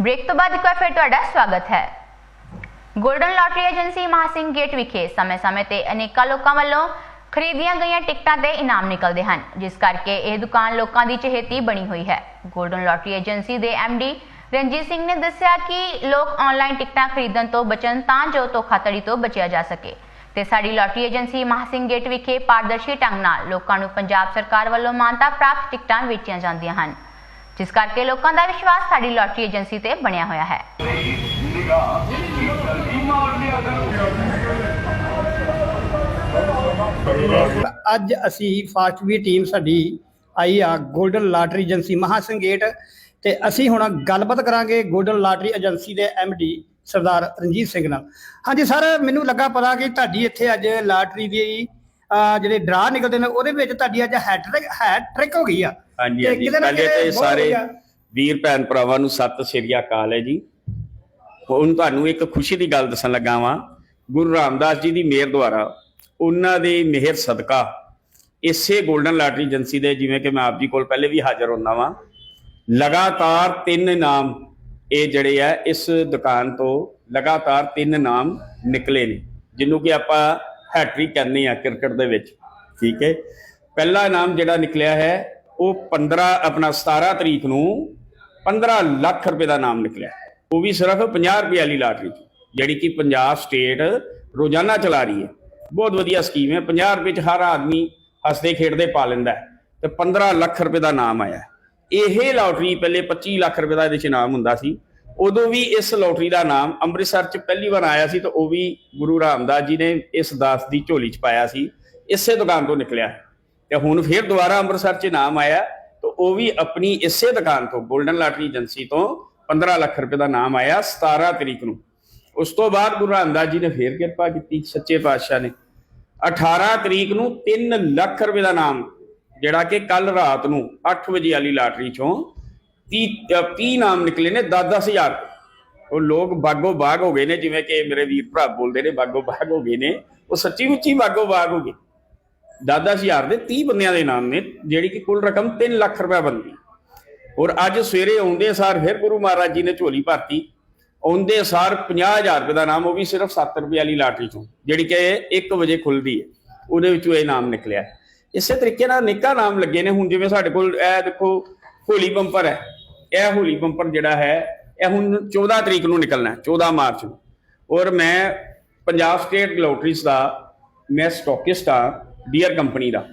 Break ਤੋਂ ਬਾਅਦ ਇੱਕ ਵਾਰ ਫਿਰ ਤੁਹਾਡਾ ਸਵਾਗਤ ਹੈ। Golden lottery agency Mahasingh gate ਵਿਖੇ ਸਮੇਂ-ਸਮੇਂ ਤੇ ਅਨੇਕਾਂ ਲੋਕਾਂ ਵੱਲੋਂ ਖਰੀਦੀਆਂ ਗਈਆਂ ਟਿਕਟਾਂ ਤੇ ਇਨਾਮ ਨਿਕਲਦੇ ਹਨ, ਜਿਸ ਕਰਕੇ ਇਹ ਦੁਕਾਨ ਲੋਕਾਂ ਦੀ ਚਹੇਤੀ ਬਣੀ ਹੋਈ ਹੈ। ਗੋਲਡਨ ਲਾਟਰੀ ਏਜੰਸੀ ਦੇ ਡੀ ਰਣਜੀਤ ਸਿੰਘ ਨੇ ਦੱਸਿਆ ਕਿ ਲੋਕ ਆਨਲਾਈਨ ਟਿਕਟਾਂ ਖਰੀਦਣ ਤੋਂ ਬਚਣ ਤਾਂ ਜੋ ਧੋਖਾਧੜੀ ਤੋਂ ਬਚਿਆ ਜਾ ਸਕੇ। ਤੇ ਸਾਡੀ ਲਾਟਰੀ ਏਜੰਸੀ ਮਹਾਸਿੰਘ ਗੇਟ ਵਿਖੇ ਪਾਰਦਰਸ਼ੀ ਢੰਗ ਨਾਲ ਲੋਕਾਂ ਨੂੰ ਪੰਜਾਬ ਸਰਕਾਰ ਵੱਲੋਂ ਮਾਨਤਾ ਪ੍ਰਾਪਤ ਟਿਕਟਾਂ ਵੇਚੀਆਂ ਜਾਂਦੀਆਂ ਹਨ। ਜਿਸ ਕਰਕੇ ਲੋਕਾਂ ਦਾ ਵਿਸ਼ਵਾਸ ਸਾਡੀ ਲਾਟਰੀ ਏਜੰਸੀ ਤੇ ਬਣਿਆ ਹੋਇਆ ਹੈ। ਅੱਜ ਅਸੀਂ ਫਾਸਟ ਵੀ ਟੀਮ ਸਾਡੀ ਆਈ ਆ 골ਡਨ ਲਾਟਰੀ ਏਜੰਸੀ ਮਹਾਸੰਗੇਟ ਤੇ ਅਸੀਂ ਹੁਣ ਗੱਲਬਾਤ ਕਰਾਂਗੇ ਗੋਲਡਨ ਲਾਟਰੀ ਏਜੰਸੀ ਦੇ ਡੀ ਸਰਦਾਰ ਰਣਜੀਤ ਸਿੰਘ ਨਾਲ। ਹਾਂਜੀ ਸਰ, ਮੈਨੂੰ ਲੱਗਾ ਪਤਾ ਕਿ ਤੁਹਾਡੀ ਇੱਥੇ ਅੱਜ ਲਾਟਰੀ ਦੀ ਜਿਹੜੇ ਡਰਾ ਨਿਕਲਦੇ ਨੇ, ਉਹਦੇ ਵਿੱਚ ਤੁਹਾਡੀ ਅੱਜ ਹੈਟ੍ਰਿਕ ਹੈਟ੍ਰਿਕ ਹੋ ਗਈ ਆ। ਹਾਂਜੀ ਹਾਂਜੀ। ਕਿਤੇ ਨਾ ਪਹਿਲੇ ਕਿਤੇ ਤੇ ਬਹੁਤ ਸਾਰੇ ਵਧੀਆ। ਵੀਰ ਭੈਣ ਭਰਾਵਾਂ ਨੂੰ ਸਤਿ ਸ੍ਰੀ ਅਕਾਲ ਹੈ ਜੀ। ਹੁਣ ਤੁਹਾਨੂੰ ਇੱਕ ਖੁਸ਼ੀ ਦੀ ਗੱਲ ਦੱਸਣ ਲੱਗਾ ਵਾਂ ਗੁਰੂ ਰਾਮਦਾਸ ਜੀ ਦੀ ਮਿਹਰ ਦੁਆਰਾ ਉਹਨਾਂ ਦੀ ਮਿਹਰ ਸਦਕਾ ਇਸੇ 골ਡਨ ਲਾਟਰੀ ਏਜੰਸੀ ਦੇ ਜਿਵੇਂ ਕਿ ਮੈਂ ਆਪ ਜੀ ਕੋਲ ਪਹਿਲੇ ਵੀ ਹਾਜ਼ਰ ਹੁੰਦਾ ਵਾਂ ਲਗਾਤਾਰ ਤਿੰਨ ਨਾਮ ਇਹ ਜਿਹੜੇ ਆ ਇਸ ਦੁਕਾਨ ਤੋਂ ਲਗਾਤਾਰ ਤਿੰਨ ਨਾਮ ਨਿਕਲੇ ਨੇ ਜਿਹਨੂੰ ਕਿ ਆਪਾਂ ਹੈਟ੍ਰਿਕ ਕਹਿੰਦੇ ਆ ਕ੍ਰਿਕਟ ਦੇ ਵਿੱਚ ਠੀਕ ਹੈ। ਪਹਿਲਾ ਨਾਮ ਜਿਹੜਾ ਨਿਕਲਿਆ ਹੈ ਉਹ 15 ਆਪਣਾ 17 ਤਰੀਕ ਨੂੰ 15 ਲੱਖ ਰੁਪਏ ਦਾ ਨਾਮ ਨਿਕਲਿਆ। ਉਹ ਵੀ ਸਿਰਫ 50 ਰੁਪਏ ਵਾਲੀ ਲਾਟਰੀ ਚ ਜਿਹੜੀ ਕਿ ਪੰਜਾਬ ਸਟੇਟ ਰੋਜ਼ਾਨਾ ਚਲਾ ਰਹੀ ਹੈ। ਬਹੁਤ ਵਧੀਆ ਸਕੀਮ ਹੈ 50 ਰੁਪਏ ਚ ਹਰ ਆਦਮੀ ਹੱਸਦੇ ਖੇਡਦੇ ਪਾ ਲੈਂਦਾ ਹੈ ਤੇ 15 ਲੱਖ ਰੁਪਏ ਦਾ ਨਾਮ ਆਇਆ ਇਹ ਲਾਟਰੀ ਪਹਿਲੇ 25 ਲੱਖ ਰੁਪਏ ਦਾ ਇਹਦੇ ਚ ਨਾਮ ਹੁੰਦਾ ਸੀ। ਉਦੋਂ ਵੀ ਇਸ ਲੋਟਰੀ ਦਾ ਨਾਮ ਅੰਮ੍ਰਿਤਸਰ ਚ ਪਹਿਲੀ ਵਾਰ ਆਇਆ ਸੀ ਤਾਂ ਉਹ ਵੀ ਗੁਰੂ ਰਾਮਦਾਸ ਜੀ ਨੇ ਇਸ ਦਾਸ ਦੀ ਝੋਲੀ ਚ ਪਾਇਆ ਸੀ। ਇਸੇ ਦੁਕਾਨ ਤੋਂ ਨਿਕਲਿਆ ਤੇ ਹੁਣ ਫਿਰ ਦੁਬਾਰਾ ਅੰਮ੍ਰਿਤਸਰ ਚ ਨਾਮ ਆਇਆ, ਤਾਂ ਉਹ ਵੀ ਆਪਣੀ ਇਸੇ ਦੁਕਾਨ ਤੋਂ 골ਡਨ ਲਾਟਰੀ ਏਜੰਸੀ ਤੋਂ 15 ਲੱਖ ਰੁਪਏ ਦਾ ਨਾਮ ਆਇਆ 17 ਤਰੀਕ ਨੂੰ। ਉਸ ਤੋਂ ਬਾਅਦ ਗੁਰੂ ਰਾਮਦਾਸ ਜੀ ਨੇ ਫੇਰ ਕਿਰਪਾ ਕੀਤੀ, ਸੱਚੇ ਪਾਤਸ਼ਾਹ ਨੇ। 18 ਤਰੀਕ ਨੂੰ 3 ਲੱਖ ਰੁਪਏ ਦਾ ਨਾਮ, ਜਿਹੜਾ ਕਿ ਕੱਲ ਰਾਤ ਨੂੰ 8 ਵਜੇ ਵਾਲੀ ਲਾਟਰੀ ਚੋਂ 30 30 ਨਾਮ ਨਿਕਲੇ ਨੇ 10-10000 ਉਹ ਲੋਕ ਬਾਗੋ ਬਾਗ ਹੋ ਗਏ ਨੇ, ਜਿਵੇਂ ਕਿ ਮੇਰੇ ਵੀਰ ਭਰਾ ਬੋਲਦੇ ਨੇ, ਬਾਗੋ ਬਾਗ ਹੋ ਗਏ ਨੇ। ਉਹ ਸੱਚੀ ਮੁੱਚੀ ਬਾਗੋ ਬਾਗ ਹੋ ਗਏ। 10-10000 ਦੇ 30 ਬੰਦਿਆਂ ਦੇ ਨਾਮ ਨੇ, ਜਿਹੜੀ ਕਿ ਕੁੱਲ ਰਕਮ 3 ਲੱਖ ਰੁਪਏ ਬਣਦੀ। ਔਰ ਅੱਜ ਸਵੇਰੇ ਆਉਂਦੇ ਸਾਰ ਫਿਰ ਗੁਰੂ ਮਹਾਰਾਜ ਜੀ ਨੇ ਝੋਲੀ ਭਰਤੀ। ਆਉਂਦੇ ਸਾਰ 50000 ਰੁਪਏ ਦਾ ਨਾਮ, ਉਹ ਵੀ ਸਿਰਫ 7 ਰੁਪਏ ਵਾਲੀ ਲਾਟਰੀ ਚੋਂ, ਜਿਹੜੀ ਕਿ 1 ਵਜੇ ਖੁੱਲਦੀ ਹੈ। ਉਹਦੇ ਵਿੱਚੋਂ ਇਹ ਨਾਮ ਨਿਕਲਿਆ ਇਸੇ ਤਰੀਕੇ ਨਾਲ ਅਨੇਕਾਂ ਨਾਮ ਲੱਗੇ ਨੇ, ਹੁਣ ਜਿਵੇਂ ਸਾਡੇ ਕੋਲ ਇਹ ਦੇਖੋ, ਹੋਲੀ ਬੰਪਰ ਹੈ। ਇਹ ਹੋਲੀ ਬੰਪਰ ਜਿਹੜਾ ਹੈ, ਇਹ ਹੁਣ 14 ਤਰੀਕ ਨੂੰ ਨਿਕਲਣਾ ਹੈ 14 ਮਾਰਚ ਨੂੰ। ਔਰ ਮੈਂ ਪੰਜਾਬ ਸਟੇਟ ਲੋਟਰੀਜ਼ ਦਾ, ਮੈਂ ਸਟਾਕਿਸਟ ਹਾਂ। ਡੀਅਰ ਕੰਪਨੀ ਦਾ।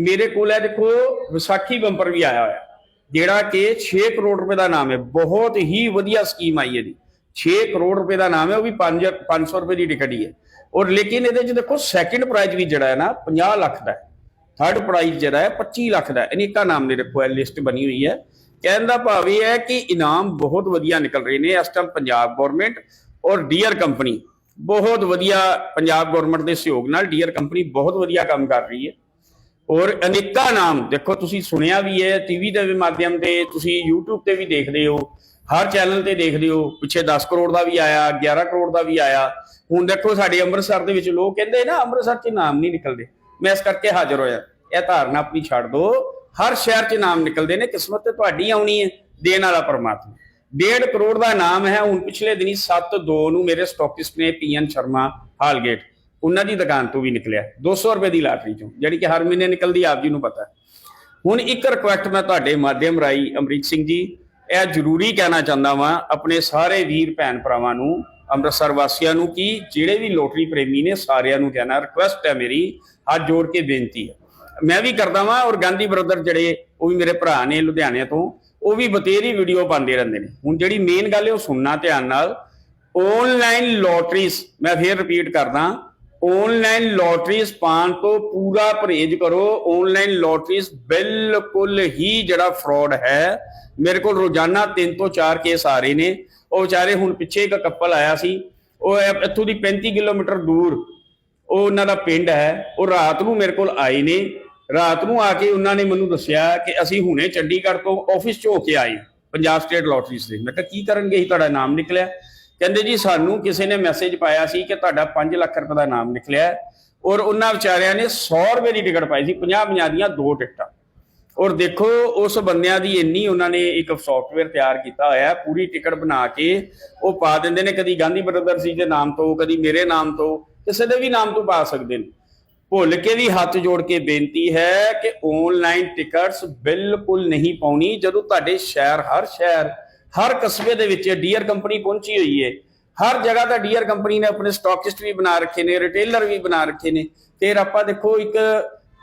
ਮੇਰੇ ਕੋਲ ਹੈ ਦੇਖੋ ਵਿਸਾਖੀ ਬੰਪਰ ਵੀ ਆਇਆ ਹੋਇਆ। ਜਿਹੜਾ ਕਿ 6 ਕਰੋੜ ਰੁਪਏ ਦਾ ਨਾਮ ਹੈ। ਬਹੁਤ ਹੀ ਵਧੀਆ ਸਕੀਮ ਆਈ ਹੈ ਜੀ 6 ਕਰੋੜ ਰੁਪਏ ਦਾ ਨਾਮ ਹੈ, ਉਹ ਵੀ 5 500 ਰੁਪਏ ਦੀ ਟਿਕਟ ਹੀ ਹੈ। ਔਰ ਲੇਕਿਨ ਇਹਦੇ ਚ ਦੇਖੋ ਸੈਕਿੰਡ ਪ੍ਰਾਈਜ਼ ਵੀ ਜਿਹੜਾ ਹੈ ਨਾ 50 ਲੱਖ ਦਾ ਥਰਡ ਪ੍ਰਾਈਜ਼ ਜਿਹੜਾ ਹੈ 25 ਲੱਖ ਦਾ ਅਨੇਕਾਂ ਨਾਮ ਨੇ ਦੇਖੋ, ਇਹ ਲਿਸਟ ਬਣੀ ਹੋਈ ਹੈ। ਕਹਿਣ ਦਾ ਭਾਵ ਇਹ ਹੈ ਕਿ ਇਨਾਮ ਬਹੁਤ ਵਧੀਆ ਨਿਕਲ ਰਹੇ ਨੇ ਇਸ ਟਾਈਮ ਪੰਜਾਬ ਗਵਰਨਮੈਂਟ ਔਰ ਡੀਅਰ ਕੰਪਨੀ ਬਹੁਤ ਵਧੀਆ ਪੰਜਾਬ ਗਵਰਨਮੈਂਟ ਦੇ ਸਹਿਯੋਗ ਨਾਲ ਡੀਅਰ ਕੰਪਨੀ ਬਹੁਤ ਵਧੀਆ ਕੰਮ ਕਰ ਰਹੀ ਹੈ। ਔਰ ਅਨੇਕਾਂ ਨਾਮ, ਦੇਖੋ ਤੁਸੀਂ ਸੁਣਿਆ ਵੀ ਹੈ ਟੀਵੀ ਦੇ ਵੀ ਮਾਧਿਅਮ ਤੇ ਤੁਸੀਂ YouTube ਤੇ ਵੀ ਦੇਖਦੇ ਹੋ, ਹਰ ਚੈਨਲ ਤੇ ਦੇਖਦੇ ਹੋ, ਪਿੱਛੇ 10 ਕਰੋੜ ਦਾ ਵੀ ਆਇਆ 11 ਕਰੋੜ ਦਾ ਵੀ ਆਇਆ। ਹੁਣ ਦੇਖੋ ਸਾਡੇ ਅੰਮ੍ਰਿਤਸਰ ਦੇ ਵਿੱਚ ਲੋਕ ਕਹਿੰਦੇ ਨਾ, ਅੰਮ੍ਰਿਤਸਰ 'ਚ ਨਾਮ ਨਹੀਂ ਨਿਕਲਦੇ। ਮੈਂ ਇਸ ਕਰਕੇ ਹਾਜ਼ਰ ਹੋਇਆ। ਇਹ ਧਾਰਨਾ ਆਪਣੀ ਛੱਡ ਦਿਓ, ਹਰ ਸ਼ਹਿਰ 'ਚ ਨਾਮ ਨਿਕਲਦੇ ਨੇ, ਕਿਸਮਤ ਤੇ ਤੁਹਾਡੀ ਆਉਣੀ ਹੈ, ਦੇਣ ਵਾਲਾ ਪਰਮਾਤਮਾ। 1.5 ਕਰੋੜ ਦਾ ਨਾਮ ਹੈ। ਹੁਣ ਪਿਛਲੇ ਦਿਨੀ 7-2 ਨੂੰ ਮੇਰੇ ਸਟਾਕਿਸਟ ਨੇ ਪੀਐਨ ਸ਼ਰਮਾ, ਹਾਲਗੇਟ, ਉਹਨਾਂ ਦੀ ਦੁਕਾਨ ਤੋਂ ਵੀ ਨਿਕਲਿਆ। 200 ਰੁਪਏ ਦੀ ਲਾਟਰੀ ਚੋਂ, ਜਿਹੜੀ ਕਿ ਹਰ ਮਹੀਨੇ ਨਿਕਲਦੀ ਆਪ ਜੀ ਨੂੰ ਪਤਾ। ਹੁਣ ਇੱਕ ਰਿਕੁਐਸਟ ਮੈਂ ਤੁਹਾਡੇ ਮਾਧਿਅਮ ਰਾਈ ਅਮਰੀਤ ਸਿੰਘ ਜੀ, ਇਹ ਜ਼ਰੂਰੀ ਕਹਿਣਾ ਚਾਹੁੰਦਾ ਵਾਂ, ਆਪਣੇ ਸਾਰੇ ਵੀਰ ਭੈਣ ਭਰਾਵਾਂ ਨੂੰ, ਅੰਮ੍ਰਿਤਸਰ ਵਾਸੀਆਂ ਨੂੰ, ਕਿ ਜਿਹੜੇ ਵੀ ਲੋਟਰੀ ਪ੍ਰੇਮੀ ਨੇ, ਸਾਰਿਆਂ ਨੂੰ ਕਹਿਣਾ ਰਿਕੁਐਸਟ ਹੈ ਮੇਰੀ, ਹੱਥ ਜੋੜ ਕੇ ਬੇਨਤੀ ਹੈ। ਮੈਂ ਵੀ ਕਰਦਾ ਵਾਂ, ਔਰ ਗਾਂਧੀ ਬ੍ਰਦਰ ਜਿਹੜੇ, ਉਹ ਵੀ ਮੇਰੇ ਭਰਾ ਨੇ ਲੁਧਿਆਣੇ ਤੋਂ ਉਹ ਵੀ ਬਤੇਰੀ ਵੀਡੀਓ ਪਾਉਂਦੇ ਰਹਿੰਦੇ ਨੇ। ਹੁਣ ਜਿਹੜੀ ਮੇਨ ਗੱਲ ਹੈ ਉਹ ਸੁਣਨਾ ਧਿਆਨ ਨਾਲ। ਆਨਲਾਈਨ ਲੋਟਰੀਜ਼ ਮੈਂ ਫੇਰ ਰਿਪੀਟ ਕਰਦਾ ਆਨਲਾਈਨ ਲੋਟਰੀਜ਼ ਪਾਣ ਤੋਂ ਪੂਰਾ ਪਰਹੇਜ਼ ਕਰੋ। ਆਨਲਾਈਨ ਲੋਟਰੀਜ਼ ਬਿਲਕੁਲ ਹੀ ਜਿਹੜਾ ਫਰਾਡ ਹੈ, ਮੇਰੇ ਕੋਲ ਰੋਜ਼ਾਨਾ 3 ਤੋਂ 4 ਕੇਸ ਆ ਰਹੇ ਨੇ। ਉਹ ਵਿਚਾਰੇ ਹੁਣ ਪਿੱਛੇ ਇੱਕ ਕਪਲ ਆਇਆ ਸੀ। ਉਹ ਇੱਥੋਂ ਦੀ 35 ਕਿਲੋਮੀਟਰ ਦੂਰ। ਉਹ ਉਹਨਾਂ ਦਾ ਪਿੰਡ ਹੈ। ਉਹ ਰਾਤ ਨੂੰ ਮੇਰੇ ਕੋਲ ਆਏ ਨੇ। ਰਾਤ ਨੂੰ ਆ ਕੇ ਉਹਨਾਂ ਨੇ ਮੈਨੂੰ ਦੱਸਿਆ ਕਿ ਅਸੀਂ ਹੁਣੇ ਚੰਡੀਗੜ੍ਹ ਤੋਂ ਆਫਿਸ 'ਚ ਹੋ ਕੇ ਆਏ ਪੰਜਾਬ ਸਟੇਟ ਲੋਟਰੀਜ਼ ਦੇ। ਮੈਂ ਕਿਹਾ, ਕੀ ਕਰਨਗੇ ਹੀ ਤੁਹਾਡਾ ਨਾਮ ਨਿਕਲਿਆ। ਕਹਿੰਦੇ ਜੀ, ਸਾਨੂੰ ਕਿਸੇ ਨੇ ਮੈਸੇਜ ਪਾਇਆ ਸੀ ਕਿ ਤੁਹਾਡਾ 5 ਲੱਖ ਰੁਪਏ ਦਾ ਨਾਮ ਨਿਕਲਿਆ ਔਰ ਉਹਨਾਂ ਵਿਚਾਰਿਆਂ ਨੇ 100 ਰੁਪਏ ਦੀ ਟਿਕਟ ਪਾਈ ਸੀ 50 50 ਦੀਆਂ ਦੋ ਟਿਕਟਾਂ। ਔਰ ਦੇਖੋ, ਉਸ ਬੰਦਿਆਂ ਦੀ ਇੰਨੀ ਉਹਨਾਂ ਨੇ ਇੱਕ ਸੌਫਟਵੇਅਰ ਤਿਆਰ ਕੀਤਾ ਹੋਇਆ ਪੂਰੀ ਟਿਕਟ ਬਣਾ ਕੇ ਉਹ ਪਾ ਦਿੰਦੇ ਨੇ, ਕਦੀ ਗਾਂਧੀ ਬ੍ਰਦਰਸ ਜੀ ਦੇ ਨਾਮ ਤੋਂ, ਕਦੀ ਮੇਰੇ ਨਾਮ ਤੋਂ, ਕਿਸੇ ਦੇ ਵੀ ਨਾਮ ਤੋਂ ਪਾ ਸਕਦੇ ਨੇ। ਭੁੱਲ ਕੇ ਵੀ ਹੱਥ ਜੋੜ ਕੇ ਬੇਨਤੀ ਹੈ ਕਿ ਆਨਲਾਈਨ ਟਿਕਟਸ ਬਿਲਕੁਲ ਨਹੀਂ ਪਾਉਣੀ, ਜਦੋਂ ਤੁਹਾਡੇ ਸ਼ਹਿਰ, ਹਰ ਸ਼ਹਿਰ, ਹਰ ਕਸਬੇ ਦੇ ਵਿੱਚ ਡੀਅਰ ਕੰਪਨੀ ਪਹੁੰਚੀ ਹੋਈ ਹੈ ਹਰ ਜਗ੍ਹਾ ਦਾ ਡੀਅਰ ਕੰਪਨੀ ਨੇ ਆਪਣੇ ਸਟਾਕਿਸਟ ਵੀ ਬਣਾ ਰੱਖੇ ਨੇ ਰਿਟੇਲਰ ਵੀ ਬਣਾ ਰੱਖੇ ਨੇ, ਫਿਰ ਆਪਾਂ ਦੇਖੋ ਇੱਕ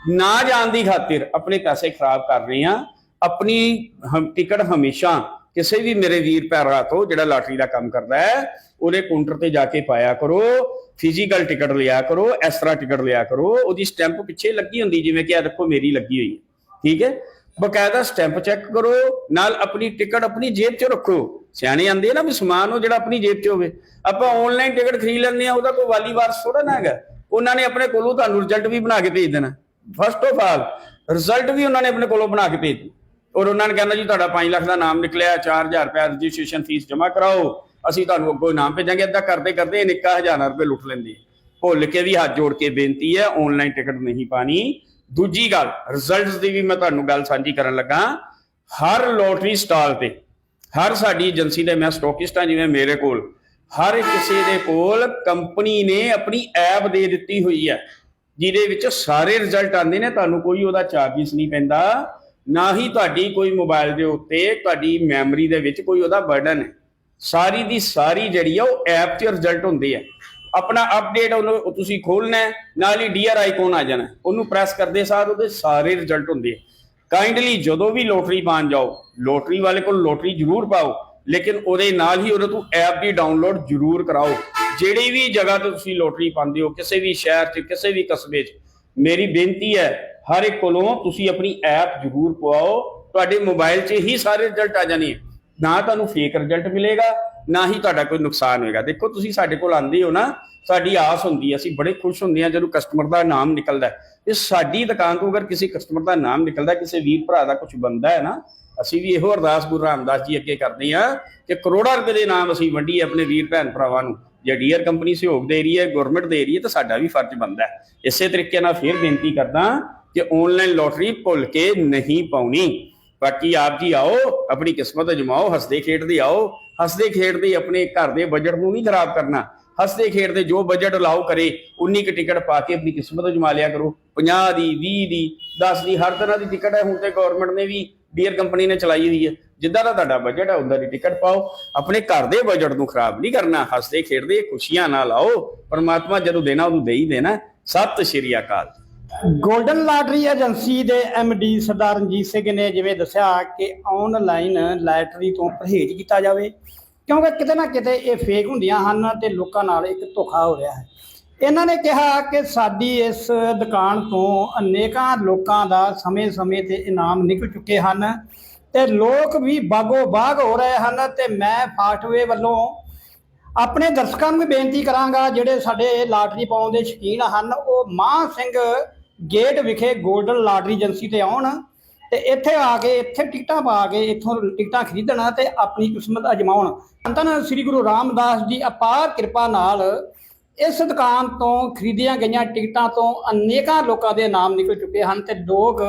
ਨਾ ਜਾਣ ਦੀ ਖਾਤਰ ਆਪਣੇ ਪੈਸੇ ਖਰਾਬ ਕਰ ਰਹੇ ਹਾਂ, ਆਪਣੀ ਟਿਕਟ ਹਮੇਸ਼ਾ ਕਿਸੇ ਵੀ ਮੇਰੇ ਵੀਰ ਭੈਣਾਂ ਤੋਂ ਜਿਹੜਾ ਲਾਟਰੀ ਦਾ ਕੰਮ ਕਰਦਾ ਹੈ, ਉਹਦੇ ਕਾਊਂਟਰ ਤੇ ਜਾ ਕੇ ਪਾਇਆ ਕਰੋ ਫਿਜ਼ੀਕਲ ਟਿਕਟ ਲਿਆ ਕਰੋ, ਇਸ ਤਰ੍ਹਾਂ ਟਿਕਟ ਲਿਆ ਕਰੋ, ਉਹਦੀ ਸਟੈਂਪ ਪਿੱਛੇ ਲੱਗੀ ਹੁੰਦੀ, ਜਿਵੇਂ ਕਿ ਆ ਦੇਖੋ ਮੇਰੀ ਲੱਗੀ ਹੋਈ ਹੈ, ਠੀਕ ਹੈ? ਬਕਾਇਦਾ ਸਟੈਂਪ ਚੈੱਕ ਕਰੋ, ਨਾਲ ਆਪਣੀ ਟਿਕਟ ਆਪਣੀ ਜੇਬ 'ਚ ਰੱਖੋ। ਸਿਆਣੇ ਆਂਦੇ ਆ ਨਾ ਵੀ ਸਮਾਨ ਉਹ ਜਿਹੜਾ ਆਪਣੀ ਜੇਬ 'ਚ ਹੋਵੇ। ਆਪਾਂ ਆਨਲਾਈਨ ਟਿਕਟ ਖਰੀਦ ਲੈਂਦੇ ਆ ਉਹਦਾ ਕੋਈ ਵਾਲੀ ਵਾਰਸ ਥੋੜਾ ਨਾ ਹੈਗਾ। ਉਹਨਾਂ ਨੇ ਆਪਣੇ ਕੋਲੋਂ ਤੁਹਾਨੂੰ ਰਿਜ਼ਲਟ ਵੀ ਬਣਾ ਕੇ ਭੇਜ ਦੇਣਾ। ਫਸਟ ਆਫ ਆਲ ਰਿਜ਼ਲਟ ਵੀ ਉਹਨਾਂ ਨੇ ਆਪਣੇ ਕੋਲੋਂ ਬਣਾ ਕੇ ਭੇਜ ਦਿੱਤਾ। ਔਰ ਉਹਨਾਂ ਨੇ ਕਹਿੰਦਾ ਜੀ ਤੁਹਾਡਾ 5 ਲੱਖ ਦਾ ਨਾਮ ਨਿਕਲਿਆ 4000 ਰੁਪਏ ਰਜਿਸਟ੍ਰੇਸ਼ਨ ਫੀਸ ਜਮ੍ਹਾਂ ਕਰਾਓ। ਅਸੀਂ ਤੁਹਾਨੂੰ ਅੱਗੋਂ ਇਨਾਮ ਭੇਜਾਂਗੇ। ਏਦਾਂ ਕਰਦੇ ਕਰਦੇ ਇਹ ਨਿੱਕਾ ਹਜ਼ਾਰਾਂ ਰੁਪਏ ਲੁੱਟ ਲੈਂਦੇ ਭੁੱਲ ਕੇ ਵੀ ਹੱਥ ਜੋੜ ਕੇ ਬੇਨਤੀ ਹੈ ਆਨਲਾਈਨ ਟਿਕਟ ਨਹੀਂ ਪਾਣੀ। ਦੂਜੀ ਗੱਲ ਰਿਜ਼ਲਟਸ ਦੀ ਵੀ ਮੈਂ ਤੁਹਾਨੂੰ ਗੱਲ ਸਾਂਝੀ ਕਰਨ ਲੱਗਾ। ਹਰ ਲੋਟਰੀ ਸਟਾਲ ਤੇ, ਹਰ ਸਾਡੀ ਏਜੰਸੀ ਦੇ, ਮੈਂ ਸਟਾਕਿਸਟ ਹਾਂ ਜਿਵੇਂ ਮੇਰੇ ਕੋਲ, ਹਰ ਕਿਸੇ ਦੇ ਕੋਲ ਕੰਪਨੀ ਨੇ ਆਪਣੀ ਐਪ ਦੇ ਦਿੱਤੀ ਹੋਈ ਹੈ, ਜਿਹਦੇ ਵਿੱਚ ਸਾਰੇ ਰਿਜ਼ਲਟ ਆਉਂਦੇ ਨੇ, ਤੁਹਾਨੂੰ ਕੋਈ ਉਹਦਾ ਚਾਰਜਸ ਨਹੀਂ ਪੈਂਦਾ। ਨਾ ਹੀ ਤੁਹਾਡੀ ਕੋਈ ਮੋਬਾਈਲ ਦੇ ਉੱਤੇ ਤੁਹਾਡੀ ਮੈਮਰੀ ਦੇ ਵਿੱਚ ਕੋਈ ਉਹਦਾ ਬਰਡਨ ਹੈ। ਸਾਰੀ ਦੀ ਸਾਰੀ ਜਿਹੜੀ ਆ ਉਹ ਐਪ 'ਚ ਰਿਜ਼ਲਟ ਹੁੰਦੀ ਹੈ ਆਪਣਾ ਅਪਡੇਟ ਉਹਨੂੰ ਤੁਸੀਂ ਖੋਲਣਾ ਹੈ, ਨਾਲ ਹੀ ਡੀਆਰ ਆਈਕਨ ਆ ਜਾਣਾ ਉਹਨੂੰ ਪ੍ਰੈਸ ਕਰਦੇ ਸਾਰ ਉਹਦੇ ਸਾਰੇ ਰਿਜ਼ਲਟ ਹੁੰਦੇ ਆ। ਕਾਈਂਡਲੀ ਜਦੋਂ ਵੀ ਲੋਟਰੀ ਪਾਣ ਜਾਓ ਲੋਟਰੀ ਵਾਲੇ ਕੋਲ ਲੋਟਰੀ ਜ਼ਰੂਰ ਪਾਓ ਲੇਕਿਨ ਉਹਦੇ ਨਾਲ ਹੀ ਉਹਦੇ ਤੋਂ ਐਪ ਦੀ ਡਾਊਨਲੋਡ ਜ਼ਰੂਰ ਕਰਾਓ। ਜਿਹੜੀ ਵੀ ਜਗ੍ਹਾ ਤੇ ਤੁਸੀਂ ਲੋਟਰੀ ਪਾਉਂਦੇ ਹੋ ਕਿਸੇ ਵੀ ਸ਼ਹਿਰ 'ਚ ਕਿਸੇ ਵੀ ਕਸਬੇ 'ਚ ਮੇਰੀ ਬੇਨਤੀ ਹੈ, ਹਰ ਇੱਕ ਕੋਲੋਂ ਤੁਸੀਂ ਆਪਣੀ ਐਪ ਜ਼ਰੂਰ ਪਵਾਓ। ਤੁਹਾਡੇ ਮੋਬਾਈਲ 'ਚ ਹੀ ਸਾਰੇ ਰਿਜ਼ਲਟ ਆ ਜਾਣੇ ਨਾ ਤੁਹਾਨੂੰ ਫੇਕ ਰਿਜ਼ਲਟ ਮਿਲੇਗਾ, ਨਾ ਹੀ ਤੁਹਾਡਾ ਕੋਈ ਨੁਕਸਾਨ ਹੋਏਗਾ। ਦੇਖੋ, ਤੁਸੀਂ ਸਾਡੇ ਕੋਲ ਆਂਦੇ ਹੋ ਨਾ, ਸਾਡੀ ਆਸ ਹੁੰਦੀ ਹੈ, ਅਸੀਂ ਬੜੇ ਖੁਸ਼ ਹੁੰਦੇ ਹਾਂ ਜਦੋਂ ਕਸਟਮਰ ਦਾ ਨਾਮ ਨਿਕਲਦਾ ਇਹ ਸਾਡੀ ਦੁਕਾਨ ਤੋਂ ਅਗਰ ਕਿਸੇ ਕਸਟਮਰ ਦਾ ਨਾਮ ਨਿਕਲਦਾ ਕਿਸੇ ਵੀਰ ਭਰਾ ਦਾ ਕੁਝ ਬੰਦਾ ਹੈ ਨਾ, ਅਸੀਂ ਵੀ ਇਹੋ ਅਰਦਾਸ ਗੁਰੂ ਰਾਮਦਾਸ ਜੀ ਅੱਗੇ ਕਰਦੇ ਹਾਂ ਕਿ ਕਰੋੜਾਂ ਰੁਪਏ ਦੇ ਨਾਮ ਅਸੀਂ ਵੰਡੀਏ ਆਪਣੇ ਵੀਰ ਭੈਣ ਭਰਾਵਾਂ ਨੂੰ। ਜੇ ਡੀਅਰ ਕੰਪਨੀ ਸਹਿਯੋਗ ਦੇ ਰਹੀ ਹੈ ਗਵਰਨਮੈਂਟ ਦੇ ਰਹੀ ਹੈ, ਤਾਂ ਸਾਡਾ ਵੀ ਫਰਜ਼ ਬਣਦਾ ਹੈ। ਇਸੇ ਤਰੀਕੇ ਨਾਲ ਫਿਰ ਬੇਨਤੀ ਕਰਦਾ ਕਿ ਆਨਲਾਈਨ ਲੋਟਰੀ ਭੁੱਲ ਕੇ ਨਹੀਂ ਪਾਉਣੀ। ਬਾਕੀ ਆਪ ਜੀ ਆਓ, ਆਪਣੀ ਕਿਸਮਤ ਅਜਮਾਓ, ਹੱਸਦੇ ਖੇਡਦੇ ਆਓ। ਹੱਸਦੇ ਖੇਡਦੇ ਆਪਣੇ ਘਰ ਦੇ ਬਜਟ ਨੂੰ ਨਹੀਂ ਖਰਾਬ ਕਰਨਾ। ਹੱਸਦੇ ਖੇਡਦੇ ਜੋ ਬਜਟ ਅਲਾਉ ਕਰੇ, ਉਨੀ ਕੁ ਟਿਕਟ ਪਾ ਕੇ ਆਪਣੀ ਕਿਸਮਤ ਅਜਮਾ ਲਿਆ ਕਰੋ। 50 ਦੀ 20 ਦੀ 10 ਦੀ, ਹਰ ਤਰ੍ਹਾਂ ਦੀ ਟਿਕਟ ਹੈ। ਹੁਣ ਤੇ ਗਵਰਨਮੈਂਟ ਨੇ ਵੀ, ਡੀਅਰ ਕੰਪਨੀ ਨੇ ਚਲਾਈ ਹੋਈ ਹੈ। ਜਿੱਦਾਂ ਦਾ ਤੁਹਾਡਾ ਬਜਟ ਹੈ ਉਦਾਂ ਦੀ ਟਿਕਟ ਪਾਓ। ਆਪਣੇ ਘਰ ਦੇ ਬਜਟ ਨੂੰ ਖਰਾਬ ਨਹੀਂ ਕਰਨਾ, ਹੱਸਦੇ, ਖੇਡਦੇ, ਖੁਸ਼ੀਆਂ ਨਾਲ ਆਓ। ਪਰਮਾਤਮਾ ਜਦੋਂ ਦੇਣਾ, ਉਹਨੂੰ ਦੇ ਦੇਣਾ। ਸਤਿ ਸ਼੍ਰੀ ਅਕਾਲ। ਗੋਲਡਨ ਲਾਟਰੀ ਏਜੰਸੀ ਦੇ ਡੀ ਸਰਦਾਰ ਰਣਜੀਤ ਸਿੰਘ ਨੇ ਜਿਵੇਂ ਦੱਸਿਆ ਕਿ ਆਨਲਾਈਨ ਲਾਟਰੀ ਤੋਂ ਪਰਹੇਜ਼ ਕੀਤਾ ਜਾਵੇ, ਕਿਉਂਕਿ ਕਿਤੇ ਨਾ ਕਿਤੇ ਇਹ ਫੇਕ ਹੁੰਦੀਆਂ ਹਨ ਤੇ ਲੋਕਾਂ ਨਾਲ ਇੱਕ ਧੋਖਾ ਹੋ ਰਿਹਾ ਹੈ। ਇਹਨਾਂ ਨੇ ਕਿਹਾ ਕਿ ਸਾਡੀ ਇਸ ਦੁਕਾਨ ਤੋਂ ਅਨੇਕਾਂ ਲੋਕਾਂ ਦਾ ਸਮੇਂ-ਸਮੇਂ ਤੇ ਇਨਾਮ ਨਿਕਲ ਚੁੱਕੇ ਹਨ। ਤੇ ਲੋਕ ਵੀ ਬਾਗੋ ਬਾਗ ਹੋ ਰਹੇ ਹਨ ਤੇ ਮੈਂ ਫਾਸਟਵੇ ਵੱਲੋਂ ਆਪਣੇ ਦਰਸ਼ਕਾਂ ਨੂੰ ਵੀ ਬੇਨਤੀ ਕਰਾਂਗਾ, ਜਿਹੜੇ ਸਾਡੇ ਲਾਟਰੀ ਪਾਉਣ ਦੇ ਸ਼ੌਕੀਨ ਹਨ, ਉਹ ਮਾਨ ਸਿੰਘ ਗੇਟ ਵਿਖੇ 골ਡਨ ਲਾਟਰੀ ਏਜੰਸੀ ਤੇ ਆਉਣ ਤੇ ਇੱਥੇ ਆ ਕੇ, ਇੱਥੇ ਟਿਕਟਾਂ ਪਾ ਕੇ ਇੱਥੋਂ ਟਿਕਟਾਂ ਖਰੀਦਣ ਤੇ ਆਪਣੀ ਕਿਸਮਤ ਅਜਮਾਉਣ। ਸੰਤਨ ਸ੍ਰੀ ਗੁਰੂ ਰਾਮਦਾਸ ਜੀ ਅਪਾਰ ਕਿਰਪਾ ਨਾਲ ਇਸ ਦੁਕਾਨ ਤੋਂ ਖਰੀਦੀਆਂ ਗਈਆਂ ਟਿਕਟਾਂ ਤੋਂ ਅਨੇਕਾਂ ਲੋਕਾਂ ਦੇ ਨਾਮ ਨਿਕਲ ਚੁੱਕੇ ਹਨ ਤੇ ਲੋਕ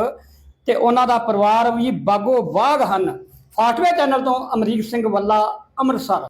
ਤੇ ਉਹਨਾਂ ਦਾ ਪਰਿਵਾਰ ਵੀ ਬਾਗੋ ਬਾਗ ਹਨ। ਫਾਟਵੇ ਚੈਨਲ ਤੋਂ ਅਮਰੀਕ ਸਿੰਘ ਵੱਲਾ, ਅੰਮ੍ਰਿਤਸਰ।